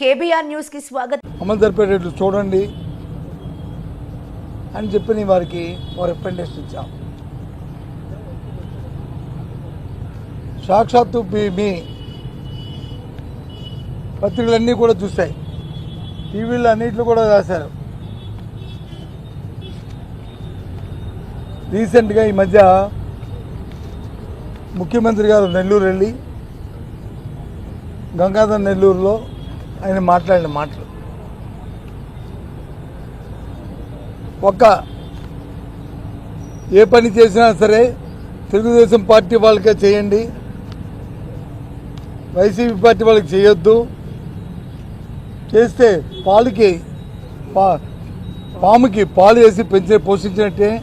KBR న్యూస్కి స్వాగతం. అమలు జరిపేటట్లు చూడండి అని చెప్పి వారికి ఒక ఇచ్చాం. సాక్షాత్తు మీ పత్రికలన్నీ కూడా చూస్తాయి టీవీలో అన్నింటిలో కూడా రాశారు. రీసెంట్గా ఈ మధ్య ముఖ్యమంత్రి గారు నెల్లూరు వెళ్ళి గంగాధర్ నెల్లూరులో ఆయన మాట్లాడిన మాటలు. ఒక ఏ పని చేసినా సరే తెలుగుదేశం పార్టీ వాళ్ళకే చేయండి. వైసీపీ పార్టీ వాళ్ళకి చేయొద్దు. చేస్తే పాలుకి పా పాముకి పాలు వేసి పెంచి పోషించినట్టే.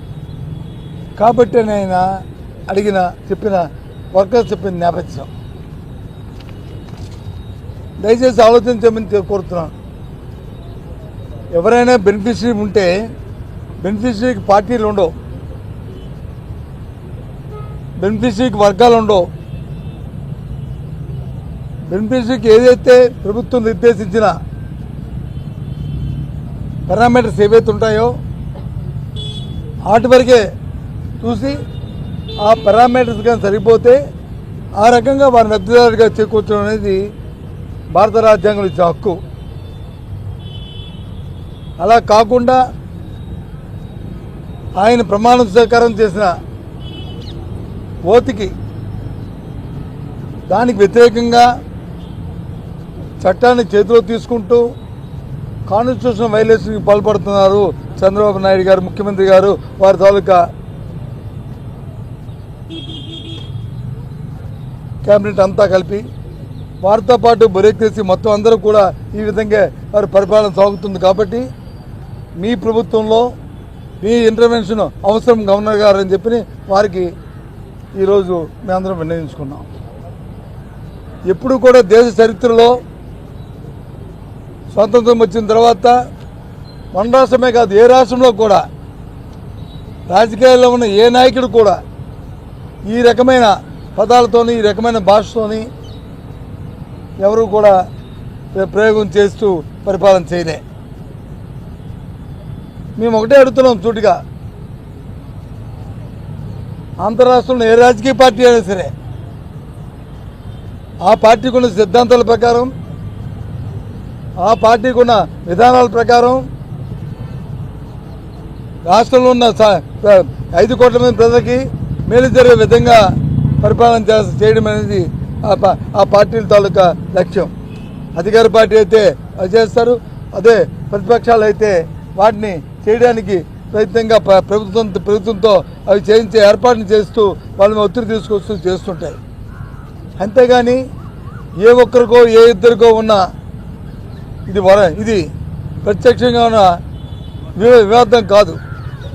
కాబట్టి ఆయన అడిగిన చెప్పిన వర్కర్స్ చెప్పిన నేపథ్యం. దయచేసి ఆలోచించమని కోరుతున్నాను. ఎవరైనా బెనిఫిషరీ ఉంటే బెనిఫిషరీకి పార్టీలు ఉండవు. బెనిఫిషరీకి వర్గాలు ఉండవు. బెనిఫిషరీకి ఏదైతే ప్రభుత్వం నిర్దేశించిన పారామీటర్స్ ఏవైతే ఉంటాయో వాటి వరకే చూసి ఆ పారామీటర్స్ కానీ సరిపోతే ఆ రకంగా వారిని లబ్ధిదారుగా చేకూర్చడం అనేది భారత రాజ్యాంగం ఇచ్చే హక్కు. అలా కాకుండా ఆయన ప్రమాణ స్వీకారం చేసిన ఓతికి దానికి వ్యతిరేకంగా చట్టాన్ని చేతిలో తీసుకుంటూ కాన్స్టిట్యూషన్ వైలేషన్కి పాల్పడుతున్నారు చంద్రబాబు నాయుడు గారు ముఖ్యమంత్రి గారు వారి తాలూకా క్యాబినెట్ అంతా కలిపి వారితో పాటు బ్యూరోక్రసీ మొత్తం అందరూ కూడా ఈ విధంగా వారి పరిపాలన సాగుతుంది కాబట్టి మీ ప్రభుత్వంలో మీ ఇంటర్వెన్షన్ అవసరం గవర్నర్ గారు అని చెప్పి వారికి ఈరోజు మేమందరం విన్నవించుకున్నాం. ఎప్పుడు కూడా దేశ చరిత్రలో స్వాతంత్రం వచ్చిన తర్వాత మన రాష్ట్రమే కాదు ఏ రాష్ట్రంలో కూడా రాజకీయాల్లో ఉన్న ఏ నాయకుడు కూడా ఈ రకమైన పదాలతోని ఈ రకమైన భాషతోని ఎవరు కూడా ప్రయోగం చేస్తూ పరిపాలన చేయలే. మేము ఒకటే అడుగుతున్నాం చూటిగా అంతరాష్ట్రంలో ఏ రాజకీయ పార్టీ అయినా సరే ఆ పార్టీకి ఉన్న సిద్ధాంతాల ప్రకారం ఆ పార్టీకి ఉన్న విధానాల ప్రకారం రాష్ట్రంలో ఉన్న ఐదు కోట్ల మంది ప్రజలకి మేలు జరిగే విధంగా పరిపాలన చేయడం అనేది ఆ ఆ పార్టీల తాలూకా లక్ష్యం. అధికార పార్టీ అయితే అది చేస్తారు అదే ప్రతిపక్షాలు అయితే వాటిని చేయడానికి ప్రయత్నంగా ప్రభుత్వం ప్రభుత్వంతో అవి చేయించే ఏర్పాటును చేస్తూ వాళ్ళని ఒత్తిడి తీసుకొస్తూ చేస్తుంటాయి అంతేగాని ఏ ఒక్కరికో ఏ ఇద్దరికో ఉన్న ఇది వర ఇది ప్రత్యక్షంగా ఉన్న వివాదం కాదు.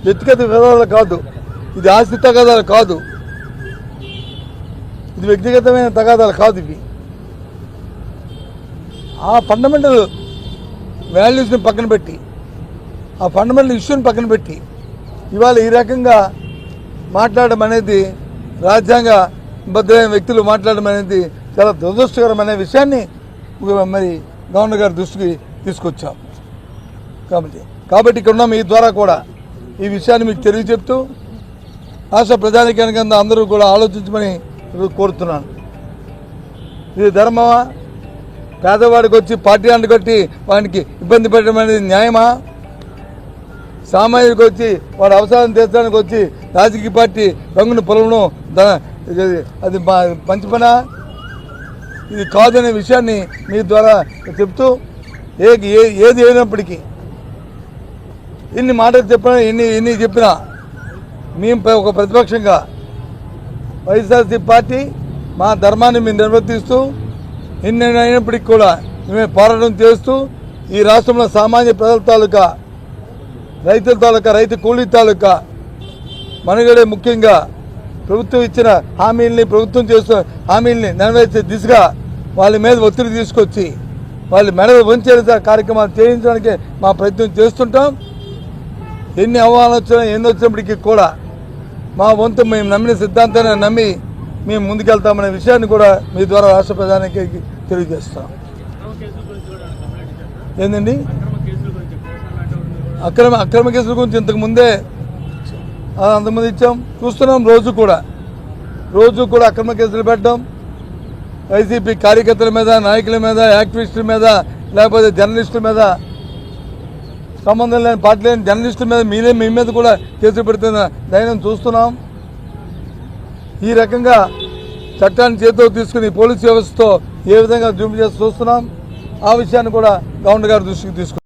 వ్యక్తిగత వివాదాలు కాదు. ఇది ఆస్తి తగాదాలు కాదు. ఇది వ్యక్తిగతమైన తగాదాలు కాదు ఇవి. ఆ ఫండమెంటల్ వాల్యూస్ని పక్కన పెట్టి ఆ ఫండమెంటల్ ఇష్యూని పక్కన పెట్టి ఇవాళ ఈ రకంగా మాట్లాడడం అనేది రాజ్యాంగ భద్రమైన వ్యక్తులు మాట్లాడడం అనేది చాలా దురదృష్టకరమైన విషయాన్ని మరి గవర్నర్ గారి దృష్టికి తీసుకొచ్చాం. కాబట్టి కాబట్టి ఇక్కడ ఉన్న మీ ద్వారా కూడా ఈ విషయాన్ని మీకు తెలియజెప్తూ రాష్ట్ర ప్రజానికానికి అందరూ కూడా ఆలోచించమని కోరుతున్నాను. ఇది ధర్మమా? పేదవాడికి వచ్చి పార్టీ అంటుకొట్టి వానికి ఇబ్బంది పెట్టడం అనేది న్యాయమా? సామాజిక వచ్చి వాడు అవసరం తీర్చడానికి వచ్చి రాజకీయ పార్టీ రంగును పొలమును అది మా- మంచి పనా? ఇది కాదనే విషయాన్ని మీ ద్వారా చెప్తూ ఏ ఏది అయినప్పటికీ ఇన్ని మాటలు చెప్పినా ఎన్ని ఇన్ని చెప్పినా మేము ఒక ప్రతిపక్షంగా వైఎస్ఆర్సీ పార్టీ మా ధర్మాన్ని మేము నిర్వర్తిస్తూ ఎన్ని అయినప్పటికీ కూడా మేము పోరాటం చేస్తూ ఈ రాష్ట్రంలో సామాన్య ప్రజల తాలూకా రైతుల తాలూకా రైతు కూలీ తాలూకా మనుగడే ముఖ్యంగా ప్రభుత్వం ఇచ్చిన హామీల్ని ప్రభుత్వం చేస్తున్న హామీల్ని నెరవేర్చే దిశగా వాళ్ళ మీద ఒత్తిడి తీసుకొచ్చి వాళ్ళ మెడ వంచేసే కార్యక్రమాలు చేయించడానికి మా ప్రయత్నం చేస్తుంటాం. ఎన్ని అవమానం వచ్చినా ఎన్ని వచ్చినప్పటికీ కూడా మా వంతు మేము నమ్మిన సిద్ధాంతాన్ని నమ్మి మేము ముందుకెళ్తామనే విషయాన్ని కూడా మీ ద్వారా రాష్ట్ర ప్రధానికి తెలియజేస్తాం. ఏందండి? అక్రమ కేసులు అక్రమ కేసుల గురించి ఇంతకుముందే అంతకుముందు ఇచ్చాం. చూస్తున్నాం రోజు కూడా. రోజు కూడా అక్రమ కేసులు పెట్టడం. వైసీపీ కార్యకర్తల మీద నాయకుల మీద యాక్టివిస్టుల మీద లేకపోతే జర్నలిస్టుల మీద సంబంధం లేని పార్టీ లేని జర్నలిస్టుల మీద మీరే మీ మీద కూడా కేసులు పెడుతున్న ధైర్యం చూస్తున్నాం. ఈ రకంగా చట్టాన్ని చేతితో తీసుకుని పోలీస్ వ్యవస్థతో ఏ విధంగా జూమ్ చేసి చూస్తున్నాం. ఆ విషయాన్ని కూడా గవర్నర్ గారి దృష్టికి తీసుకున్నాం